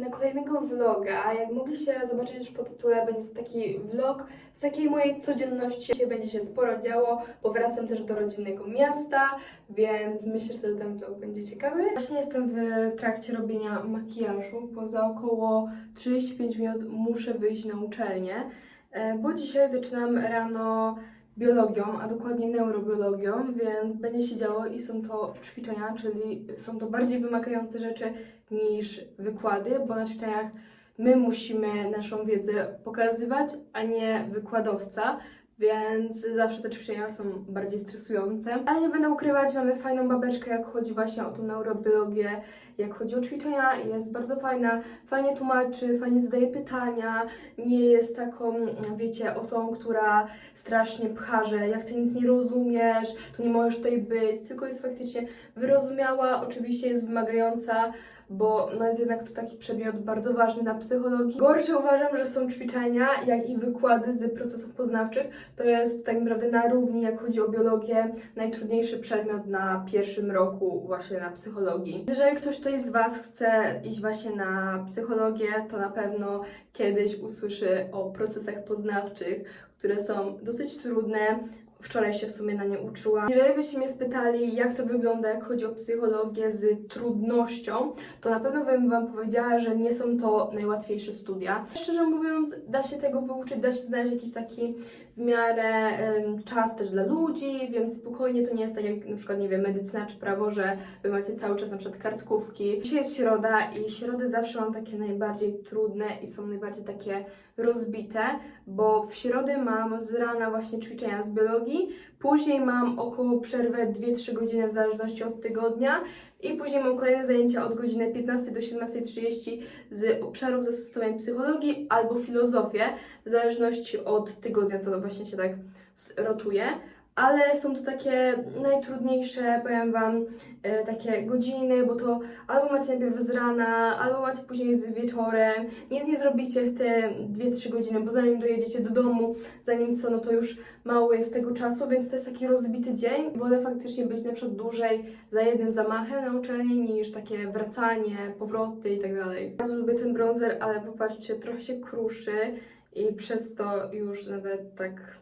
Na kolejnego vloga. Jak mogliście zobaczyć już po tytule, będzie to taki vlog z takiej mojej codzienności. Dzisiaj będzie się sporo działo, bo wracam też do rodzinnego miasta, więc myślę, że ten vlog będzie ciekawy. Właśnie jestem w trakcie robienia makijażu, bo za około 35 minut muszę wyjść na uczelnię, e, bo dzisiaj zaczynam rano biologią, a dokładnie neurobiologią, więc będzie się działo i są to ćwiczenia, czyli są to bardziej wymagające rzeczy niż wykłady, bo na ćwiczeniach my musimy naszą wiedzę pokazywać, a nie wykładowca, więc zawsze te ćwiczenia są bardziej stresujące. Ale nie będę ukrywać, mamy fajną babeczkę, jak chodzi właśnie o tą neurobiologię, jak chodzi o ćwiczenia, jest bardzo fajna, fajnie tłumaczy, fajnie zadaje pytania, nie jest taką, wiecie, osobą, która strasznie pcha, że jak ty nic nie rozumiesz, to nie możesz tutaj być, tylko jest faktycznie wyrozumiała, oczywiście jest wymagająca, bo no jest jednak to taki przedmiot bardzo ważny na psychologii. Gorsze uważam, że są ćwiczenia, jak i wykłady z procesów poznawczych. To jest tak naprawdę na równi, jak chodzi o biologię, najtrudniejszy przedmiot na pierwszym roku właśnie na psychologii. Jeżeli ktoś tutaj z Was chce iść właśnie na psychologię, to na pewno kiedyś usłyszy o procesach poznawczych, które są dosyć trudne. Wczoraj się w sumie na nie uczyłam. Jeżeli byście mnie spytali, jak to wygląda, jak chodzi o psychologię z trudnością, to na pewno bym Wam powiedziała, że nie są to najłatwiejsze studia. Szczerze mówiąc, da się tego wyuczyć, da się znaleźć jakiś taki w miarę em, czas też dla ludzi, więc spokojnie to nie jest tak jak na przykład, nie wiem, medycyna czy prawo, że Wy macie cały czas na przykład kartkówki. Dzisiaj jest środa i środy zawsze mam takie najbardziej trudne i są najbardziej takie rozbite, bo w środę mam z rana właśnie ćwiczenia z biologii, później mam około przerwę 2-3 godziny w zależności od tygodnia i później mam kolejne zajęcia od godziny 15 do 17.30 z obszarów zastosowań psychologii albo filozofię, w zależności od tygodnia to właśnie się tak rotuje. Ale są to takie najtrudniejsze, powiem Wam, e, takie godziny, bo to albo macie najpierw z rana, albo macie później z wieczorem. Nic nie zrobicie w te 2-3 godziny, bo zanim dojedziecie do domu, zanim co, no to już mało jest tego czasu, więc to jest taki rozbity dzień. Wolę faktycznie być na przykład dłużej za jednym zamachem na uczelni niż takie wracanie, powroty i tak dalej. Bardzo lubię ten bronzer, ale popatrzcie, trochę się kruszy i przez to już nawet tak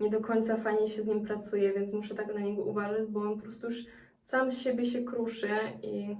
nie do końca fajnie się z nim pracuje, więc muszę tak na niego uważać, bo on po prostu już sam z siebie się kruszy i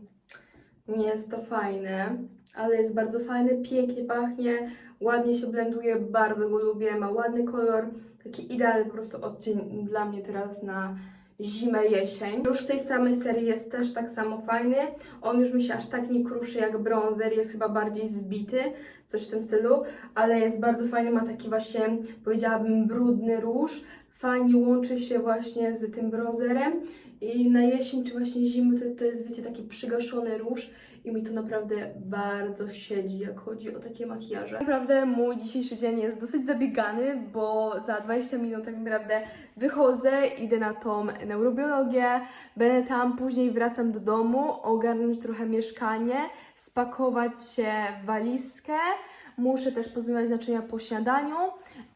nie jest to fajne, ale jest bardzo fajny, pięknie pachnie, ładnie się blenduje, bardzo go lubię, ma ładny kolor, taki idealny po prostu odcień dla mnie teraz na zimę, jesień. Róż z tej samej serii jest też tak samo fajny, on już mi się aż tak nie kruszy jak bronzer, jest chyba bardziej zbity, coś w tym stylu, ale jest bardzo fajny, ma taki właśnie, powiedziałabym, brudny róż, fajnie łączy się właśnie z tym bronzerem. I na jesień czy właśnie zimę to, to jest, wiecie, taki przygaszony róż i mi to naprawdę bardzo siedzi, jak chodzi o takie makijaże. Naprawdę mój dzisiejszy dzień jest dosyć zabiegany, bo za 20 minut tak naprawdę wychodzę, idę na tą neurobiologię, będę tam, później wracam do domu, ogarnąć trochę mieszkanie, spakować się w walizkę, muszę też pozmywać naczynia po śniadaniu,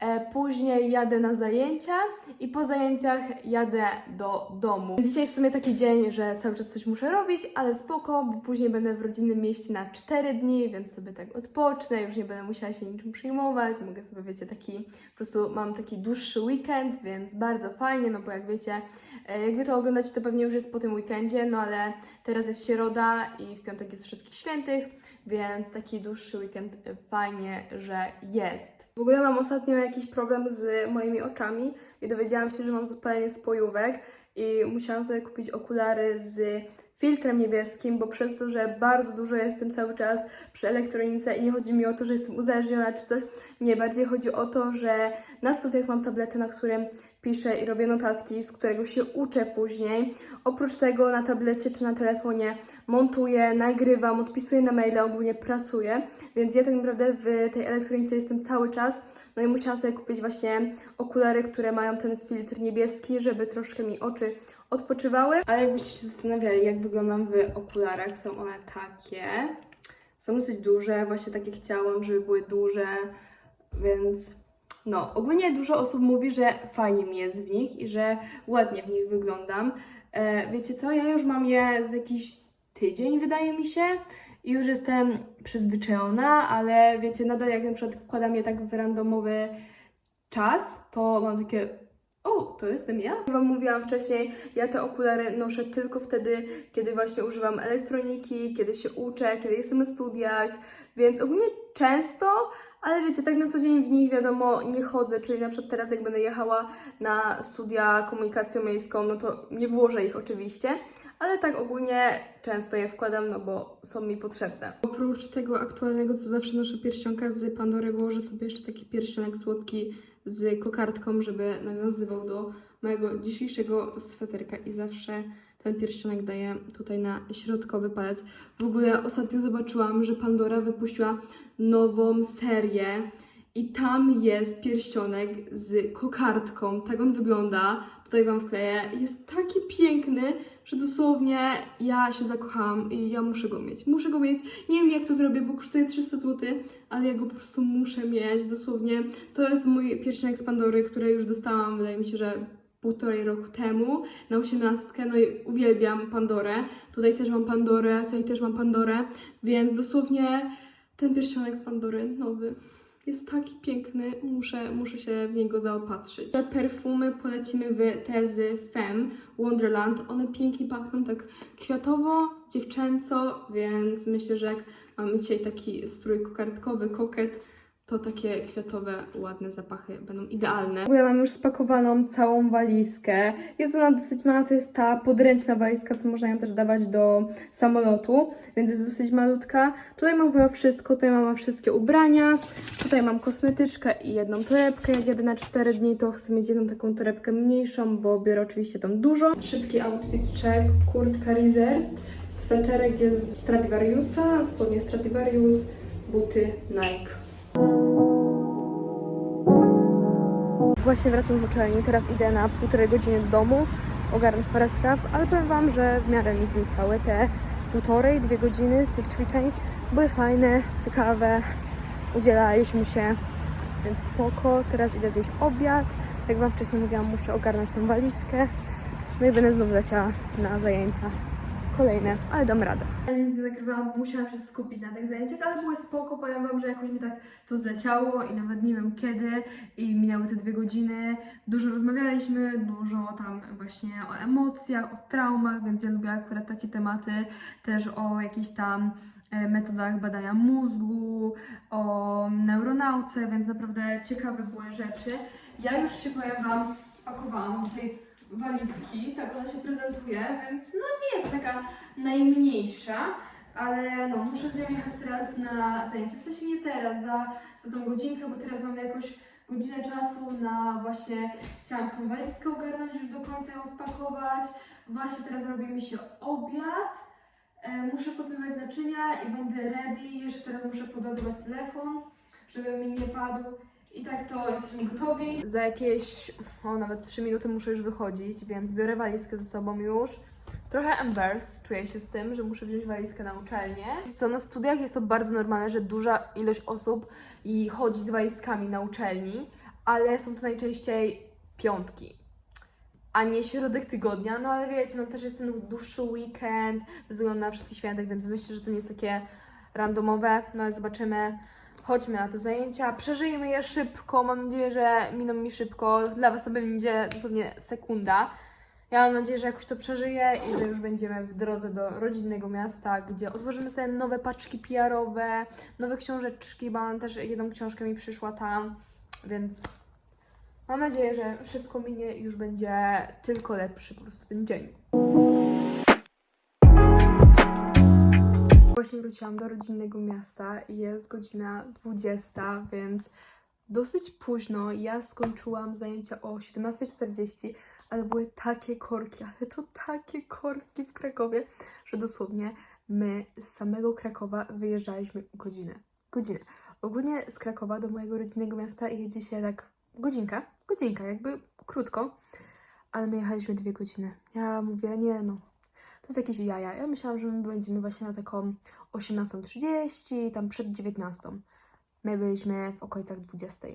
e, później jadę na zajęcia i po zajęciach jadę do domu. Dzisiaj w sumie taki dzień, że cały czas coś muszę robić, ale spoko, bo później będę w rodzinnym mieście na 4 dni, więc sobie tak odpocznę, już nie będę musiała się niczym przejmować, mogę sobie, wiecie, taki, po prostu mam taki dłuższy weekend, więc bardzo fajnie, no bo jak wiecie, e, jak wy to oglądacie, to pewnie już jest po tym weekendzie, no ale teraz jest środa i w piątek jest Wszystkich Świętych, więc taki dłuższy weekend e, fajnie, że jest. W ogóle mam ostatnio jakiś problem z moimi oczami i dowiedziałam się, że mam zapalenie spojówek i musiałam sobie kupić okulary z filtrem niebieskim, bo przez to, że bardzo dużo jestem cały czas przy elektronice i nie chodzi mi o to, że jestem uzależniona czy coś, nie, bardziej chodzi o to, że na studiach mam tabletę, na którym piszę i robię notatki, z którego się uczę później. Oprócz tego na tablecie czy na telefonie montuję, nagrywam, odpisuję na maile, ogólnie pracuję, więc ja tak naprawdę w tej elektronice jestem cały czas. No i musiałam sobie kupić właśnie okulary, które mają ten filtr niebieski, żeby troszkę mi oczy odpoczywały. Ale jakbyście się zastanawiali, jak wyglądam w okularach, są one takie. Są dosyć duże, właśnie takie chciałam, żeby były duże, więc no, ogólnie dużo osób mówi, że fajnie mi jest w nich i że ładnie w nich wyglądam. E, wiecie co, ja już mam je z jakiś tydzień, wydaje mi się, i już jestem przyzwyczajona, ale wiecie, nadal jak na przykład wkładam je tak w randomowy czas, to mam takie o, to jestem ja? Jak Wam mówiłam wcześniej, ja te okulary noszę tylko wtedy, kiedy właśnie używam elektroniki, kiedy się uczę, kiedy jestem na studiach, więc ogólnie często, ale wiecie, tak na co dzień w nich wiadomo nie chodzę, czyli na przykład teraz jak będę jechała na studia komunikacją miejską, no to nie włożę ich oczywiście, ale tak ogólnie często je wkładam, no bo są mi potrzebne. Oprócz tego aktualnego, co zawsze noszę pierścionka z Pandory, włożę sobie jeszcze taki pierścionek słodki z kokardką, żeby nawiązywał do mojego dzisiejszego sweterka i zawsze ten pierścionek daję tutaj na środkowy palec. W ogóle ostatnio zobaczyłam, że Pandora wypuściła nową serię i tam jest pierścionek z kokardką. Tak on wygląda. Tutaj Wam wkleję. Jest taki piękny, że dosłownie ja się zakochałam i ja muszę go mieć. Muszę go mieć. Nie wiem jak to zrobię, bo kosztuje 300 zł, ale ja go po prostu muszę mieć. Dosłownie to jest mój pierścionek z Pandory, który już dostałam, wydaje mi się, że półtorej roku temu na osiemnastkę, no i uwielbiam Pandorę. Tutaj też mam Pandorę, tutaj też mam Pandorę, więc dosłownie ten pierścionek z Pandory nowy jest taki piękny, muszę, muszę się w niego zaopatrzyć. Te perfumy polecimy w tezy Femme Wonderland. One pięknie pachną tak kwiatowo, dziewczęco, więc myślę, że jak mamy dzisiaj taki strój kokardkowy, koket, to takie kwiatowe, ładne zapachy będą idealne. Ja mam już spakowaną całą walizkę. Jest ona dosyć mała, to jest ta podręczna walizka, co można ją też dawać do samolotu, więc jest dosyć malutka. Tutaj mam chyba wszystko, tutaj mam wszystkie ubrania, tutaj mam kosmetyczkę i jedną torebkę. Jak jadę na 4 dni, to chcę mieć jedną taką torebkę mniejszą, bo biorę oczywiście tą dużo. Szybki outfit check, kurtka Rizer, sweterek jest z Stradivariusa, spodnie Stradivarius, buty Nike. Właśnie wracam z uczelni, teraz idę na półtorej godziny do domu, ogarnąć parę spraw, ale powiem Wam, że w miarę mi zleciały te półtorej, dwie godziny tych ćwiczeń. Były fajne, ciekawe, udzielaliśmy się, więc spoko. Teraz idę zjeść obiad. Jak Wam wcześniej mówiłam, muszę ogarnąć tą walizkę. No i będę znowu leciała na zajęcia kolejne, ale dam radę. Ja nic nie nagrywałam, musiałam się skupić na tych zajęciach, ale były spoko, powiem Wam, że jakoś mi tak to zleciało i nawet nie wiem kiedy i minęły te dwie godziny. Dużo rozmawialiśmy, dużo tam właśnie o emocjach, o traumach, więc ja lubię akurat takie tematy, też o jakichś tam e, metodach badania mózgu, o neuronauce, więc naprawdę ciekawe były rzeczy. Ja już się powiem Wam spakowałam tej walizki, tak ona się prezentuje, więc no nie jest taka najmniejsza, ale no muszę z nią jechać teraz na zajęcie, w sensie nie teraz, za, za tą godzinkę, bo teraz mamy jakoś godzinę czasu na właśnie, chciałam tą walizkę ogarnąć, już do końca ją spakować, właśnie teraz robi mi się obiad, e, muszę pozmywać naczynia i będę ready, jeszcze teraz muszę podadować telefon, żeby mi nie padł. I tak to jesteśmy gotowi. Za jakieś, o nawet 3 minuty muszę już wychodzić, więc biorę walizkę ze sobą już. Trochę embarrassed czuję się z tym, że muszę wziąć walizkę na uczelnię. Co na studiach jest to bardzo normalne, że duża ilość osób i chodzi z walizkami na uczelni, ale są to najczęściej piątki, a nie środek tygodnia. No ale wiecie, no też jest ten dłuższy weekend, ze względu na wszystkich świętych, więc myślę, że to nie jest takie randomowe. No ale zobaczymy. Chodźmy na te zajęcia, przeżyjmy je szybko. Mam nadzieję, że miną mi szybko. Dla Was to będzie dosłownie sekunda. Ja mam nadzieję, że jakoś to przeżyję i że już będziemy w drodze do rodzinnego miasta, gdzie otworzymy sobie nowe paczki PR-owe, nowe książeczki, bo mam też jedną książkę mi przyszła tam, więc mam nadzieję, że szybko minie i już będzie tylko lepszy po prostu ten dzień. Właśnie wróciłam do rodzinnego miasta jest godzina 20, więc dosyć późno. Ja skończyłam zajęcia o 17.40, ale były takie korki, ale to takie korki w Krakowie, że dosłownie my z samego Krakowa wyjeżdżaliśmy godzinę. Godzinę. Ogólnie z Krakowa do mojego rodzinnego miasta jedzie się tak godzinka, godzinka, jakby krótko, ale my jechaliśmy dwie godziny. Ja mówię, nie no, to jest jakieś jaja. Ja myślałam, że my będziemy właśnie na taką 18.30, tam przed 19.00. My byliśmy w okolicach 20.00.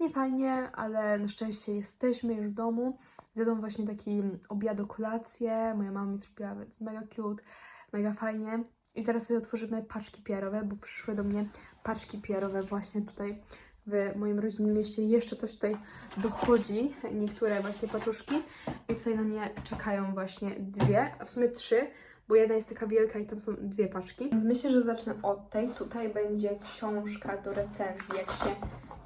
Nie fajnie, ale na szczęście jesteśmy już w domu. Zjadłam właśnie taki obiad, kolację. Moja mama mi zrobiła, więc mega cute, mega fajnie. I zaraz sobie otworzymy paczki PR-owe, bo przyszły do mnie paczki PR-owe właśnie tutaj w moim rodzinnym mieście. Jeszcze coś tutaj dochodzi, niektóre właśnie paczuszki. I tutaj na mnie czekają właśnie dwie, a w sumie trzy, bo jedna jest taka wielka i tam są dwie paczki. Więc myślę, że zacznę od tej. Tutaj będzie książka do recenzji, jak się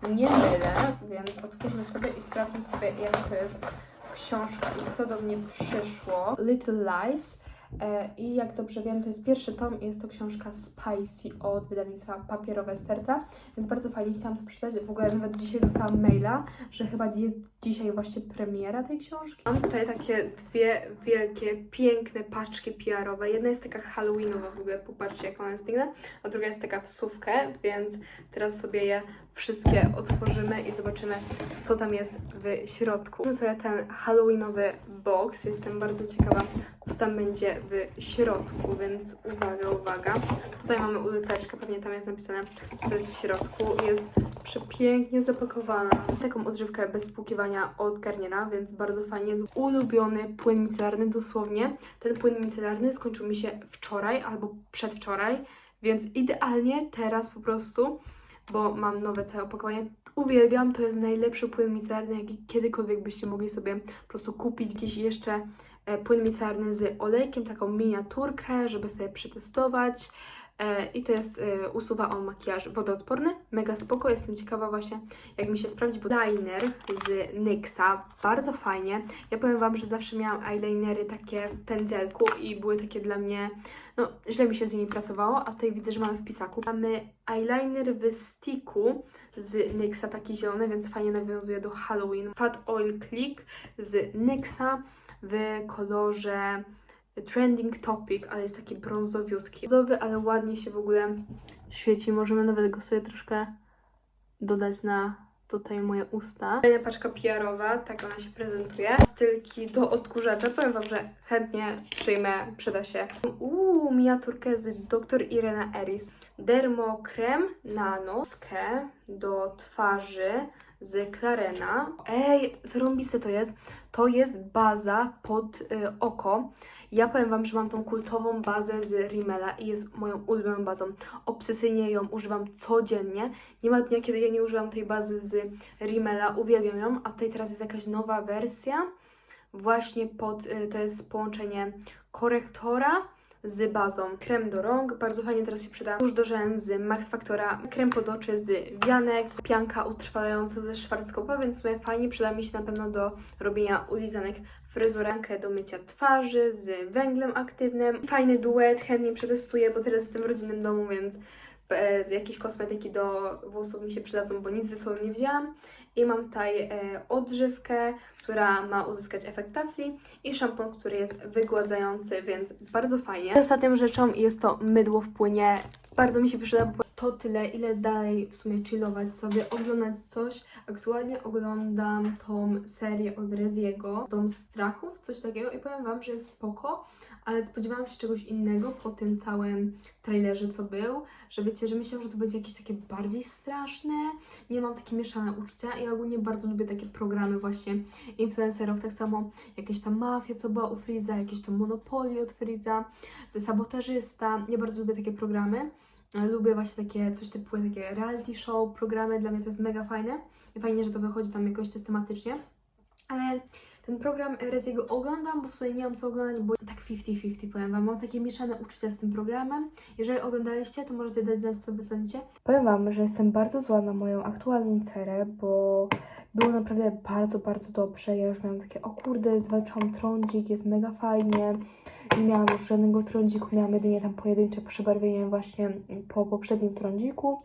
nie mylę, więc otwórzmy sobie i sprawdźmy sobie, jaka to jest książka i co do mnie przyszło. Little Lies. E, I jak dobrze wiem, to jest pierwszy tom i jest to książka Spicy od wydawnictwa Papierowe Serca, więc bardzo fajnie chciałam to przeczytać. W ogóle nawet dzisiaj dostałam maila, że chyba jest dzisiaj właśnie premiera tej książki. Mam tutaj takie dwie wielkie, piękne paczki PR-owe. Jedna jest taka halloweenowa w ogóle, popatrzcie jak ona jest piękna, a druga jest taka w sówkę, więc teraz sobie je wszystkie otworzymy i zobaczymy, co tam jest w środku. Otwórzmy sobie ten halloweenowy box, jestem bardzo ciekawa, co tam będzie w środku, więc uwaga, uwaga. Tutaj mamy uloteczkę, pewnie tam jest napisane, co jest w środku. Jest przepięknie zapakowana. Taką odżywkę bez spłukiwania od Garniera, więc bardzo fajnie. Ulubiony płyn micelarny, dosłownie. Ten płyn micelarny skończył mi się wczoraj albo przedwczoraj, więc idealnie teraz po prostu, bo mam nowe całe opakowanie. Uwielbiam, to jest najlepszy płyn micelarny, jaki kiedykolwiek byście mogli sobie po prostu kupić. Jakiś jeszcze e, płyn micelarny z olejkiem, taką miniaturkę, żeby sobie przetestować. E, I to jest, e, usuwa on makijaż wodoodporny, mega spoko, jestem ciekawa właśnie jak mi się sprawdzi, bo liner z NYXa, bardzo fajnie. Ja powiem Wam, że zawsze miałam eyelinery takie w pędzelku i były takie dla mnie, no źle mi się z nimi pracowało, a tutaj widzę, że mamy w pisaku. Mamy eyeliner w sticku z NYXa, taki zielony, więc fajnie nawiązuje do Halloween. Fat Oil Click z NYXa w kolorze trending topic, ale jest taki brązowiutki. Brązowy, ale ładnie się w ogóle świeci. Możemy nawet go sobie troszkę dodać na tutaj moje usta. Kolejna paczka PR-owa, tak ona się prezentuje. Stylki do odkurzacza. Powiem Wam, że chętnie przyjmę, przyda się. Uuu, miniaturkę z Dr. Irena Eris. Dermokrem na noskę do twarzy z Clarena. Ej, zarąbiste to jest. To jest baza pod y, oko. Ja powiem Wam, że mam tą kultową bazę z Rimmela i jest moją ulubioną bazą. Obsesyjnie ją używam codziennie. Nie ma dnia, kiedy ja nie używam tej bazy z Rimmela. Uwielbiam ją, a tutaj teraz jest jakaś nowa wersja. Właśnie pod, y, to jest połączenie korektora z bazą. Krem do rąk, bardzo fajnie teraz się przyda. Tuż do rzęs z Max Factora, krem pod oczy z Wianek, pianka utrwalająca ze Schwarzkopa, więc w fajnie przyda mi się na pewno do robienia ulizanek fryzurankę do mycia twarzy z węglem aktywnym. Fajny duet, chętnie przetestuję, bo teraz jestem w rodzinnym domu, więc e, jakieś kosmetyki do włosów mi się przydadzą, bo nic ze sobą nie wzięłam. I mam tutaj e, odżywkę, która ma uzyskać efekt tafli i szampon, który jest wygładzający, więc bardzo fajnie. Ostatnią rzeczą jest to mydło w płynie. Bardzo mi się przyda, bo to tyle, ile dalej w sumie chillować sobie, oglądać coś. Aktualnie oglądam tą serię od Reziego, Dom Strachów, coś takiego. I powiem Wam, że jest spoko, ale spodziewałam się czegoś innego po tym całym trailerze, co był, że wiecie, że myślałam, że to będzie jakieś takie bardziej straszne, nie mam takie mieszane uczucia. I ogólnie bardzo lubię takie programy właśnie influencerów, tak samo jakieś tam Mafia, co była u Freeza, jakieś tam Monopoly od Freeza, Sabotażysta, ja bardzo lubię takie programy, Lubię właśnie takie coś typu takie reality show, programy, dla mnie to jest mega fajne i fajnie, że to wychodzi tam jakoś systematycznie. Ale ten program Reziego oglądam, bo w sumie nie mam co oglądać, bo tak 50-50 powiem Wam. Mam takie mieszane uczucia z tym programem. Jeżeli oglądaliście, to możecie dać znać, co wy sądzicie. Powiem Wam, że jestem bardzo zła na moją aktualną cerę, bo było naprawdę bardzo, bardzo dobrze. Ja już miałam takie, o kurde, zwalczyłam trądzik, jest mega fajnie. Nie miałam już żadnego trądziku, miałam jedynie tam pojedyncze przebarwienie właśnie po poprzednim trądziku.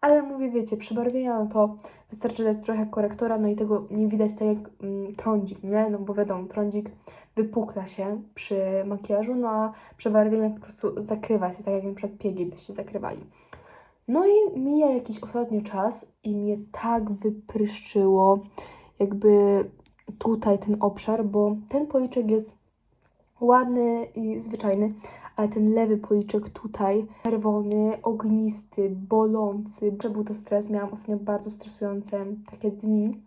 Ale mówię, wiecie, przebarwienia, no to wystarczy dać trochę korektora, no i tego nie widać tak jak mm, trądzik, nie? No bo wiadomo, trądzik wypukla się przy makijażu, no a przebarwienie po prostu zakrywa się, tak jak przykład piegi byście zakrywali. No i mija jakiś ostatnio czas i mnie tak wypryszczyło jakby tutaj ten obszar, bo ten policzek jest ładny i zwyczajny, ale ten lewy policzek tutaj, czerwony, ognisty, bolący, że był to stres, miałam ostatnio bardzo stresujące takie dni.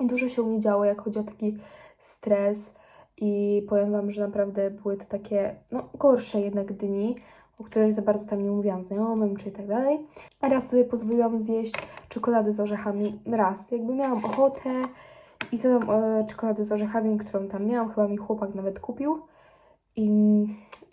Dużo się u mnie działo, jak chodzi o taki stres i powiem Wam, że naprawdę były to takie, no, gorsze jednak dni, o której za bardzo tam nie mówiłam znajomym, czy tak dalej. Raz sobie pozwoliłam zjeść czekoladę z orzechami. Raz, jakby miałam ochotę i zjadłam e, czekoladę z orzechami, którą tam miałam, chyba mi chłopak nawet kupił. I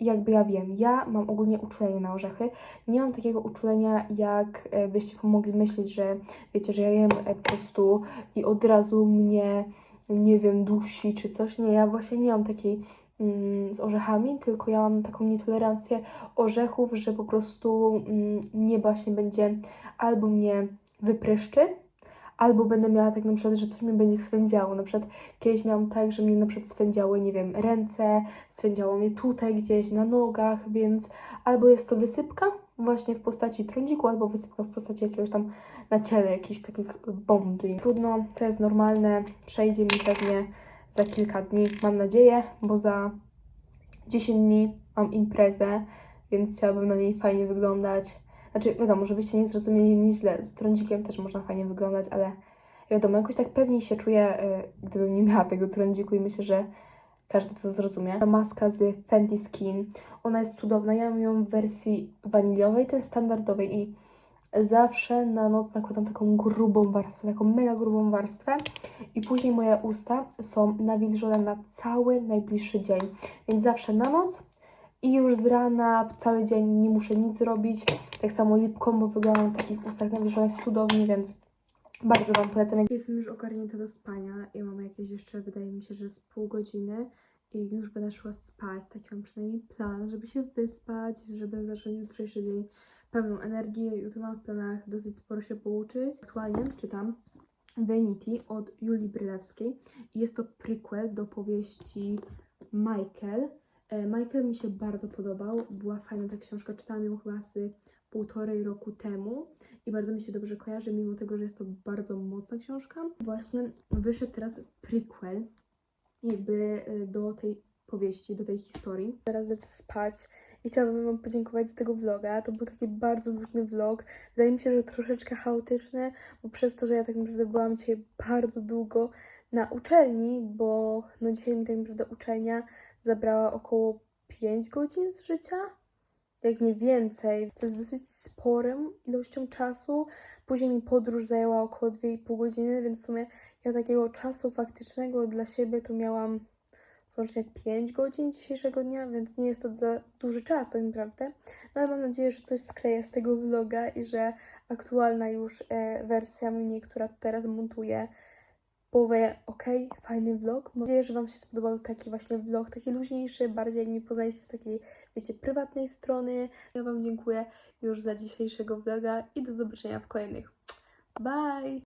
jakby ja wiem, ja mam ogólnie uczulenie na orzechy. Nie mam takiego uczulenia, jak e, byście pomogli myśleć, że wiecie, że ja jem e, po prostu i od razu mnie, nie wiem, dusi czy coś. Nie, ja właśnie nie mam takiej z orzechami, tylko ja mam taką nietolerancję orzechów, że po prostu mm, mnie właśnie będzie albo mnie wypryszczy, albo będę miała tak na przykład, że coś mi będzie swędziało. Na przykład kiedyś miałam tak, że mnie na przykład swędziały, nie wiem, ręce, swędziało mnie tutaj gdzieś na nogach, więc albo jest to wysypka właśnie w postaci trądziku, albo wysypka w postaci jakiegoś tam na ciele, jakichś takich bombli. Trudno, to jest normalne, przejdzie mi pewnie za kilka dni, mam nadzieję, bo za 10 dni mam imprezę, więc chciałabym na niej fajnie wyglądać. Znaczy, wiadomo, żebyście nie zrozumieli mnie źle, z trądzikiem też można fajnie wyglądać, ale wiadomo, jakoś tak pewniej się czuję, y, gdybym nie miała tego trądziku i myślę, że każdy to zrozumie. Ta maska z Fenty Skin, ona jest cudowna, ja mam ją w wersji waniliowej, jest standardowej i zawsze na noc nakładam taką grubą warstwę, taką mega grubą warstwę i później moje usta są nawilżone na cały najbliższy dzień, więc zawsze na noc i już z rana cały dzień nie muszę nic robić. Tak samo lipką, bo wyglądam w takich ustach nawilżonych cudownie, więc bardzo Wam polecam. Jestem już ogarnięta do spania. Ja mam jakieś jeszcze, wydaje mi się, że z pół godziny i już będę szła spać. Taki mam przynajmniej plan, żeby się wyspać, żeby zacząć jutrzejszy dzień pełną energii. Jutro mam w planach dosyć sporo się pouczyć. Aktualnie czytam Vanity od Julii Brylewskiej jest to prequel do powieści Michael. E, Michael mi się bardzo podobał, była fajna ta książka, czytałam ją chyba z półtorej roku temu i bardzo mi się dobrze kojarzy, mimo tego, że jest to bardzo mocna książka. Właśnie wyszedł teraz prequel jakby e, do tej powieści, do tej historii. Teraz lecę spać i chciałabym Wam podziękować za tego vloga. To był taki bardzo luźny vlog. Wydaje mi się, że troszeczkę chaotyczny, bo przez to, że ja tak naprawdę byłam dzisiaj bardzo długo na uczelni, bo no dzisiaj mi tak naprawdę uczelnia zabrała około 5 godzin z życia, jak nie więcej. To jest dosyć sporym ilością czasu. Później mi podróż zajęła około 2,5 godziny, więc w sumie ja takiego czasu faktycznego dla siebie to miałam łącznie 5 godzin dzisiejszego dnia, więc nie jest to za duży czas tak naprawdę. No ale mam nadzieję, że coś skleję z tego vloga i że aktualna już e, wersja mnie, która teraz montuję, powie, ok, fajny vlog. Mam nadzieję, że Wam się spodobał taki właśnie vlog, taki luźniejszy, bardziej mi poznaliście z takiej, wiecie, prywatnej strony. Ja Wam dziękuję już za dzisiejszego vloga i do zobaczenia w kolejnych. Bye!